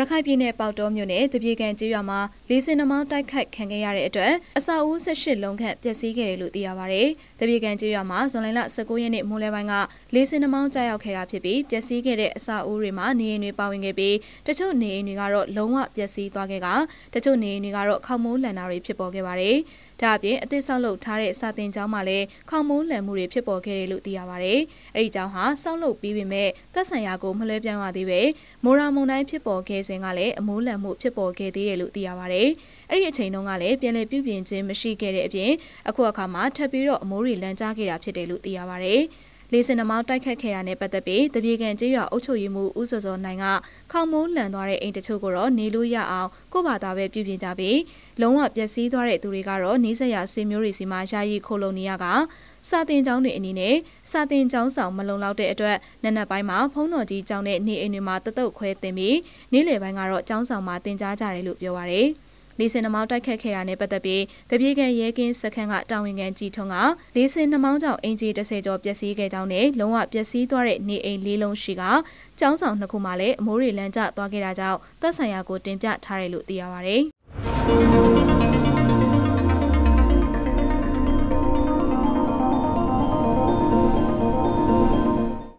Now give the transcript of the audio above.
ရခိုင်ပြည်နယ်ပေါက်တော်မြို့နယ်တပြေကန်ကျေးရွာမှာလေးစင်နှမောင်းတိုက်ခိုက်ခံခဲ့ရတဲ့အတွက်အစာအုပ်18လုံးခန့်ပျက်စီးခဲ့တယ်လို့သိရပါဗျ။တပြေကန်ကျေးရွာမှာဇွန်လ19ရက်နေ့မိုးလယ်ပိုင်းကလေးစင်နှမောင်းကြားရောက်ခဲ့တာဖြစ်ပြီးပျက်စီးခဲ့တဲ့အစာအုပ်တွေမှာနေအိမ်တွေပါဝင်ခဲ့ပြီးတချို့နေအိမ်တွေကတော့လုံးဝပျက်စီးသွားခဲ့ကတချို့နေအိမ်တွေကတော့ခေါမိုးလန်တာတွေဖြစ်ပေါ်ခဲ့ပါတယ်။ဒါအပြင်အသစ်ဆောက်လုပ်ထားတဲ့စာသင်ကျောင်းမှာလည်းခေါင်မိုးလန်မှုတွေဖြစ်ပေါ်ခဲ့တယ်လို့သိရပါဗျ။အဲဒီကျောင်းဟာဆောက်လုပ်ပြီးပေမဲ့သက်ဆိုင်ရာကိုမလွှဲပြောင်းရသေးပဲမိုရာမုန်တိုင်းဖြစ်ပေါ်ခဲ့စဉ်ကလည်းအမိုးလန်မှုဖြစ်ပေါ်ခဲ့သေးတယ်လို့သိရပါဗျ။အဲ့ဒီအချိန်တုန်းကလည်းပြန်လည်ပြုပြင်ခြင်းမရှိခဲ့တဲ့အပြင်အခုအခါမှာထပ်ပြီးတော့အမိုးတွေလန်ကြားခဲ့တာဖြစ်တယ်လို့သိရပါဗျ။ လေးစင်နှမောင်းတိုက်ခတ်ခဲ့တာနဲ့ပတ်သက်ပြီးတပြေကန်ကျေးရွာအုပ်ချုပ်ရေးမှူးဦးစောစောနိုင်ကခေါမိုးလန်သွားတဲ့အိမ်တချို့ကိုတော့နေလို့ရအောင်ကို့ဘာသာပဲပြုပြင်ကြပြီးလုံးဝပျက်စီးသွားတဲ့သူတွေကတော့နေဆက်ရဆွေမျိုးတွေစီမှာယာယီခိုလုံနေရကစာတင်ကျောင်းတွေအနေနဲ့စာတင်ကျောင်းဆောင်မလုံလောက်တဲ့အတွက်နက်နက်ပိုင်းမှာဖုံးတော်ကြီးကျောင်းနဲ့နေအိမ်တွေမှာတတုတ်ခွဲတင်ပြီးနေ့လယ်ပိုင်းကတော့ကျောင်းဆောင်မှာတင်ကြားကြတယ်လို့ပြောပါရယ်။ လေးစင်နှမောင်းတိုက်ခတ်ခဲ့တာနဲ့ပတ်သက်ပြီးတပြေကန်ရဲကင်းစခန်းကတာဝန်ခံကြည်ထွန်းကလေးစင်နှမောင်းကြောင့်အင်ဂျီ30ကျော်ပျက်စီးခဲ့ကြောင်းနဲ့လုံးဝပျက်စီးသွားတဲ့နေအိမ်လေးလုံးရှိကကျောင်းဆောင်နှစ်ခုမှလည်းအမိုးတွေလမ်းကျသွားခဲ့တာကြောင့်သက်ဆိုင်ရာကိုတင်ပြထားတယ်လို့သိရပါဗျ။